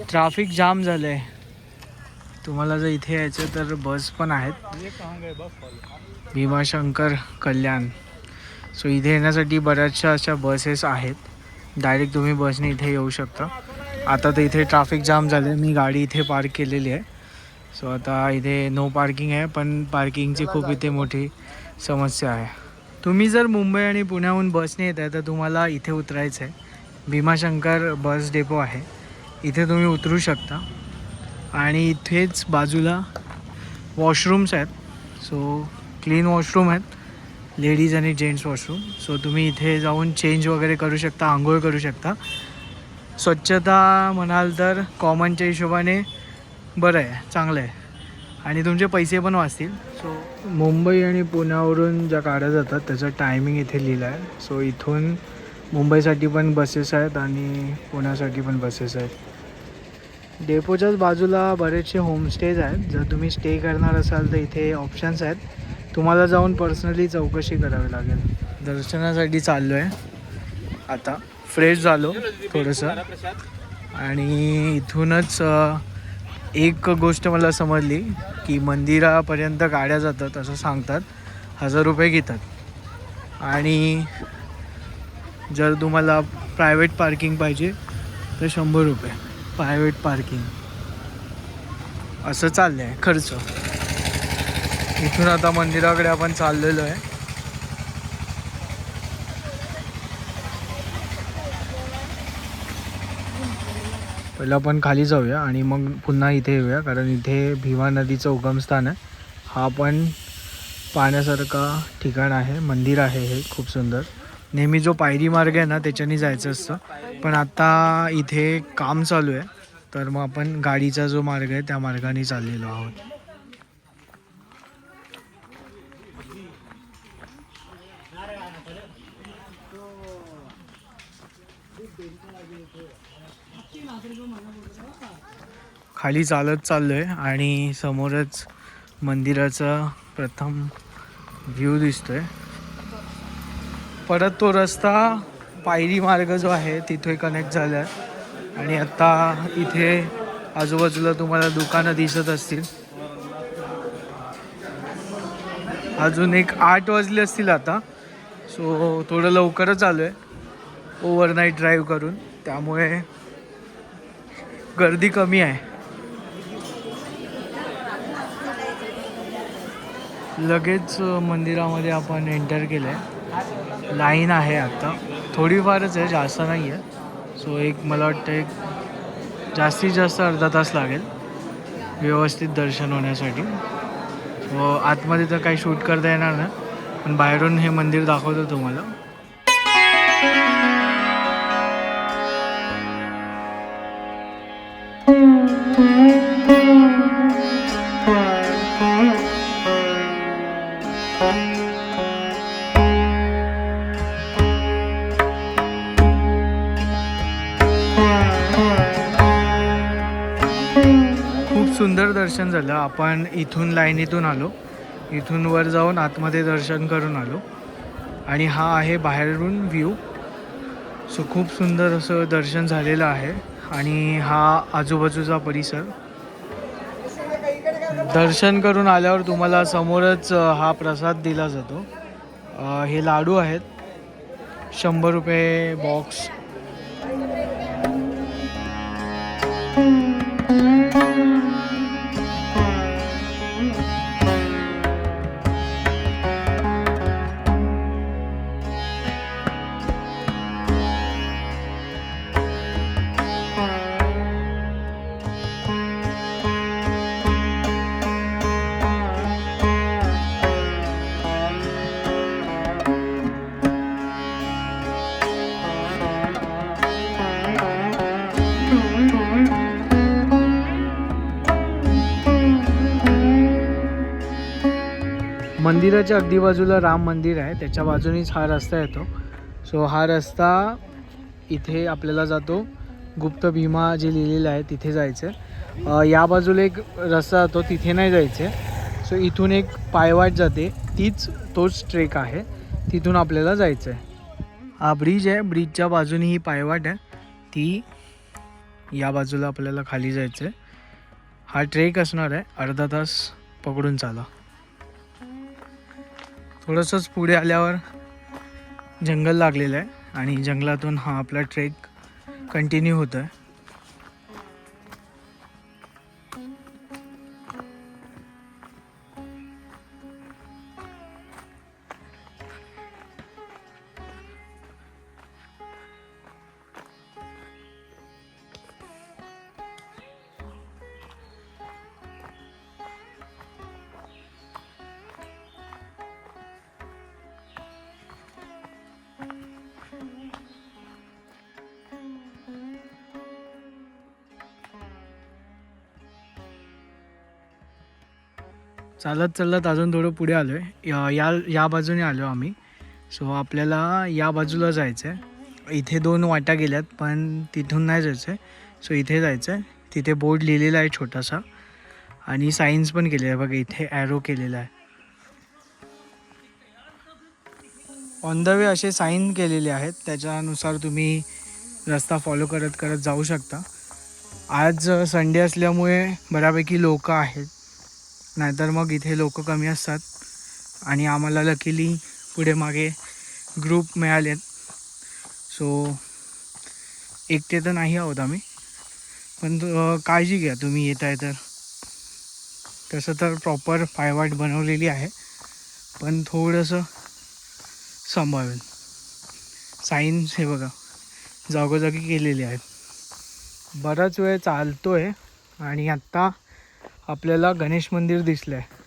Traffic jam झालं आहे तुम्हाला जर इथे यायचं तर बस पण आहेत. भीमाशंकर कल्याण. सो इथे येण्यासाठी बऱ्याचशा अशा बसेस आहेत. डायरेक्ट तुम्ही बसने इथे येऊ शकता. आता तर इथे ट्राफिक जाम झालं आहे मी गाडी इथे पार्क केलेली आहे. सो आता इथे नो पार्किंग आहे पण पार्किंगची खूप इथे मोठी समस्या आहे. तुम्ही जर मुंबई आणि पुण्याहून बसने येत आहे तर तुम्हाला इथे उतरायचं आहे भीमाशंकर बस डेपो आहे. इथे तुम्ही उतरू शकता. आणि इथेच बाजूला वॉशरूम्स आहेत. सो क्लीन वॉशरूम आहेत. लेडीज आणि जेंट्स वॉशरूम सो तुम्ही इथे जाऊन चेंज वगैरे करू शकता आंघोळ करू शकता. स्वच्छता म्हणाल तर कॉमनच्या हिशोबाने बरं आहे चांगलं आहे. आणि तुमचे पैसे पण वाचतील. सो मुंबई आणि पुण्यावरून ज्या गाड्या जातात त्याचं टायमिंग इथे लिहिलं आहे. सो इथून मुंबईसाठी पण बसेस आहेत आणि पुण्यासाठी पण बसेस आहेत. डेपोच्याच बाजूला बरेचसे होमस्टेज आहेत. जर तुम्ही स्टे करणार असाल तर इथे ऑप्शन्स आहेत. तुम्हाला जाऊन पर्सनली चौकशी करावी लागेल. दर्शनासाठी चाललो आहे आता फ्रेश झालो थोडंसं. आणि इथूनच एक गोष्ट मला समजली की मंदिरापर्यंत गाड्या जातात असं सांगतात. हजार रुपये घेतात. आणि जर तुम्हाला प्रायव्हेट पार्किंग पाहिजे तर शंभर रुपये. प्रायव्हेट पार्किंग असं चाललं आहे खर्च. इथून आता मंदिराकडे आपण चाललेलो आहे. पहिलं आपण खाली जाऊया आणि मग पुन्हा इथे येऊया कारण इथे भीमा नदीचं उगमस्थान आहे. हा पण पाहण्यासारखा ठिकाण आहे मंदिर आहे हे खूप सुंदर. नेहमी जो पायरी मार्ग आहे ना त्याच्याने जायचं असतं. पण आता इथे काम चालू आहे. तर मग आपण गाडीचा जो मार्ग आहे त्या मार्गाने चाललेलो आहोत. खाली चालत चाललो आहे आणि समोरच मंदिराचा प्रथम व्ह्यू दिसतोय. परत तो रस्ता पायरी मार्ग जो आहे तिथे कनेक्ट झाला आहे आणि आता इथे आजूबाजूला तुम्हाला दुकानं दिसत असतील. अजून एक आठ वाजले असतील आता. सो थोडं लवकरच आलो आहे ओव्हरनाईट ड्राईव्ह करून. त्यामुळे गर्दी कमी आहे. लगेच मंदिरामध्ये आपण एंटर केलं आहे लाईन आहे आत्ता थोडीफारच आहे जास्त नाही आहे. सो एक मला वाटतं एक जास्तीत जास्त अर्धा तास लागेल व्यवस्थित दर्शन होण्यासाठी. व आतमध्ये तर काही शूट करता येणार नाही पण बाहेरून हे मंदिर दाखवतो तुम्हाला. खूप सुंदर दर्शन झालं. आपण इथून लाईनीतून आलो. इथून वर जाऊन आतमध्ये दर्शन करून आलो. आणि हा आहे बाहेरून व्ह्यू सो खूप सुंदर असं दर्शन झालेलं आहे. आणि हा आजूबाजूचा परिसर. दर्शन करून आल्यावर तुम्हाला समोरच हा प्रसाद दिला जातो. हे लाडू आहेत. शंभर रुपये बॉक्स मंदिराच्या अगदी बाजूला राम मंदिर आहे. त्याच्या बाजूनेच हा रस्ता येतो. सो हा रस्ता इथे आपल्याला जातो. गुप्त भीमा जे लिहिलेलं आहे तिथे जायचं. आहे या बाजूला एक रस्ता जातो. तिथे नाही जायचं. आहे सो इथून एक पायवाट जाते. तीच तोच ट्रेक आहे. तिथून आपल्याला जायचं आहे हा ब्रिज आहे. ब्रिजच्या बाजूने ही पायवाट आहे. ती या बाजूला आपल्याला खाली जायचं आहे हा ट्रेक असणार आहे. अर्धा तास पकडून चाला. थोडंसंच पुढे आल्यावर जंगल लागलेलं आहे आणि जंगलातून हा आपला ट्रेक कंटिन्यू होतो आहे चालत चालत अजून थोडं पुढे आलो आहे या या बाजूने आलो आम्ही. सो आपल्याला या बाजूला जायचं आहे इथे दोन वाटा गेल्यात पण तिथून नाही जायचं आहे सो इथे जायचं आहे तिथे बोर्ड लिहिलेला आहे छोटासा. आणि सायन्स पण केलेलं आहे बघा इथे ॲरो केलेला आहे. ऑन द वे असे साईन केलेले आहेत. त्याच्यानुसार तुम्ही रस्ता फॉलो करत करत जाऊ शकता. आज uh, संडे असल्यामुळे बऱ्यापैकी लोक आहेत. नाहीतर मग इथे लोक कमी असतात. आणि आम्हाला लकीली पुढे मागे ग्रुप मिळालेत. सो एकटे तर नाही आहोत आम्ही. पण काळजी घ्या तुम्ही येत आहे तर. तसं तर प्रॉपर पायवाट बनवलेली आहे. पण थोडंसं सांभाळून. साईन्स हे बघा जागोजागी केलेले आहेत. बराच वेळ चालतो आहे आणि आत्ता आपल्याला गणेश मंदिर दिसलं आहे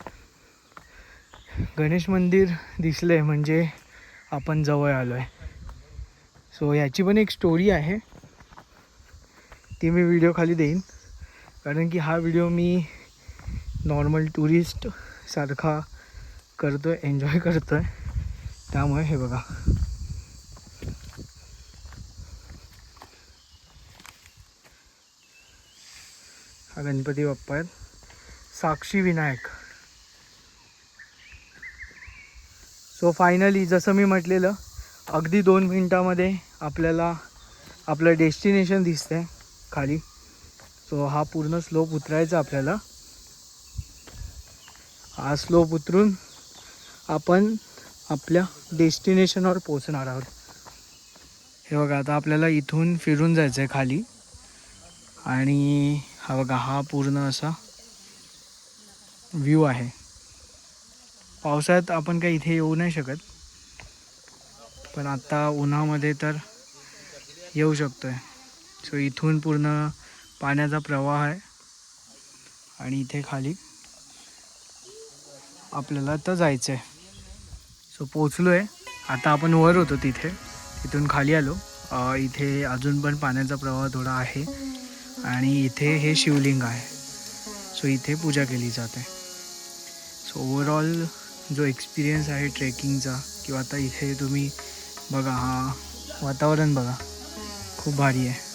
गणेश मंदिर दिसलं आहे म्हणजे आपण जवळ आलो आहे सो याची पण एक स्टोरी आहे. ती मी व्हिडिओ खाली देईन. कारण की हा व्हिडिओ मी नॉर्मल टुरिस्ट सारखा करतो आहे एन्जॉय करतो आहे त्यामुळे हे बघा. हा गणपती बाप्पा आहेत. साक्षी विनायक. सो फायनली जसं मी म्हटलेलं अगदी दोन मिनटामध्ये आपल्याला आपलं डेस्टिनेशन दिसतंय खाली. सो हा पूर्ण स्लोप उतरायचा आपल्याला. हा स्लोप उतरून आपण आपल्या डेस्टिनेशनवर पोचणार आहोत. हे बघा आता आपल्याला इथून फिरून जायचं आहे खाली. आणि हा बघा हा पूर्ण असा व्ह्यू आहे. पावसाळ्यात आपण काही इथे येऊ नाही शकत. पण आत्ता उन्हामध्ये तर येऊ शकतो आहे सो इथून पूर्ण पाण्याचा प्रवाह आहे. आणि इथे खाली आपल्याला तर जायचं आहे सो पोचलो आहे आता आपण वर होतो तिथे. तिथून खाली आलो. इथे अजून पण पाण्याचा प्रवाह थोडा आहे. आणि इथे हे शिवलिंग आहे. सो इथे पूजा केली जाते. ओवरऑल जो एक्सपिरियन्स आहे ट्रेकिंगचा किंवा आता इथे तुम्ही बघा हा वातावरण बघा. खूप भारी आहे.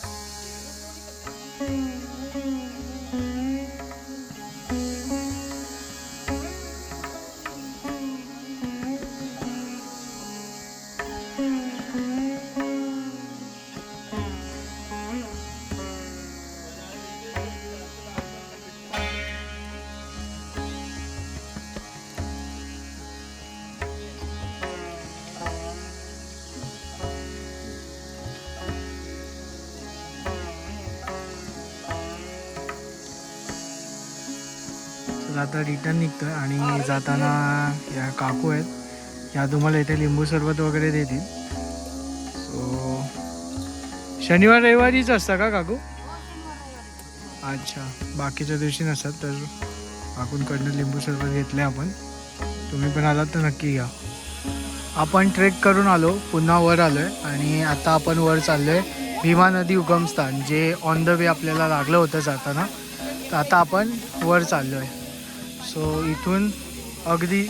आता रिटर्न निघतो आहे आणि जाताना या काकू आहेत. या तुम्हाला इथे लिंबू सरबत वगैरे देतील. सो शनिवार रविवारीच असता का काकू? अच्छा बाकीच्या दिवशी नसतात तर काकूंकडनं लिंबू सरबत घेतले आपण. तुम्ही पण आलात तर नक्की घ्या आपण ट्रेक करून आलो पुन्हा वर आलो आहे आणि आता आपण वर चाललो आहे भीमा नदी उगमस्थान जे ऑन द वे आपल्याला लागलं होतं जाताना. तर आता आपण वर चाललो आहे सो इथून अगदी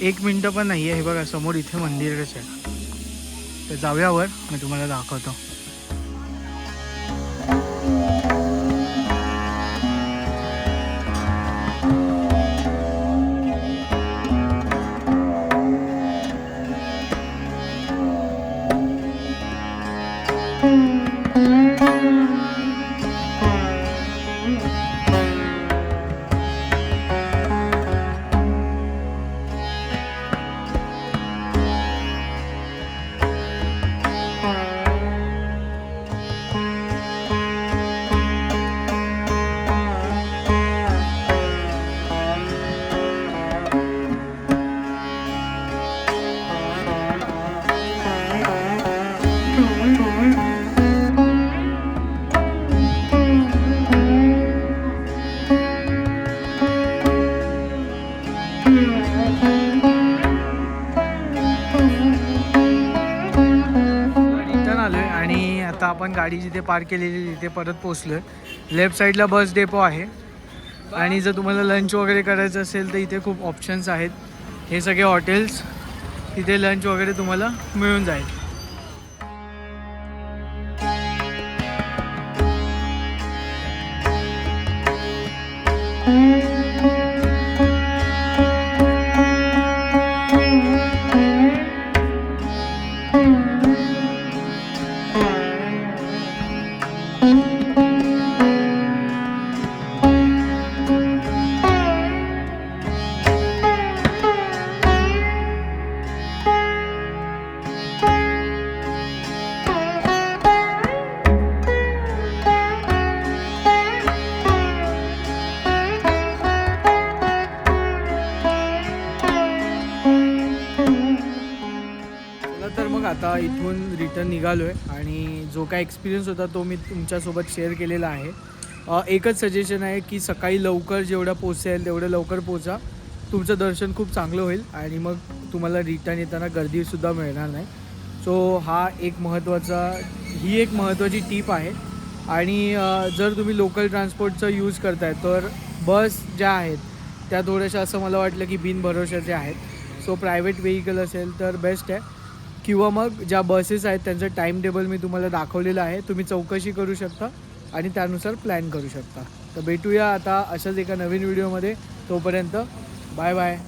एक मिनटं पण नाही आहे हे बघा समोर इथे मंदिरच आहे. तर जाऊयावर मी तुम्हाला दाखवतो. गाडी जिथे पार्क केलेली तिथे परत पोचलो आहे लेफ्ट साईडला बस डेपो आहे. आणि जर तुम्हाला लंच वगैरे करायचं असेल तर इथे खूप ऑप्शन्स आहेत. हे सगळे हॉटेल्स तिथे लंच वगैरे तुम्हाला मिळून जाईल. चला तर मग आता इथून रिटर्न निघालो आहे आणि जो काय एक्सपिरियन्स होता तो मी तुमच्यासोबत शेअर केलेला आहे. एकच सजेशन आहे की सकाळी लवकर जेवढं पोचेल तेवढं लवकर पोचा तुमचं दर्शन खूप चांगलं होईल आणि मग तुम्हाला रिटर्न येताना गर्दीसुद्धा मिळणार नाही. सो हा एक महत्त्वाचा ही एक महत्त्वाची टीप आहे. आणि जर तुम्ही लोकल ट्रान्सपोर्टचा यूज करताय तर बस ज्या आहेत त्या थोड्याशा असं मला वाटलं की बिनभरोशाच्या आहेत. सो प्रायव्हेट व्हेकल असेल तर बेस्ट आहे. किंवा मग ज्या बसेस आहेत त्यांचं टाईम टेबल मी तुम्हाला दाखवलेलं आहे तुम्ही चौकशी करू शकता आणि त्यानुसार प्लॅन करू शकता. तर भेटूया आता अशाच एका नवीन व्हिडिओमध्ये तोपर्यंत बाय बाय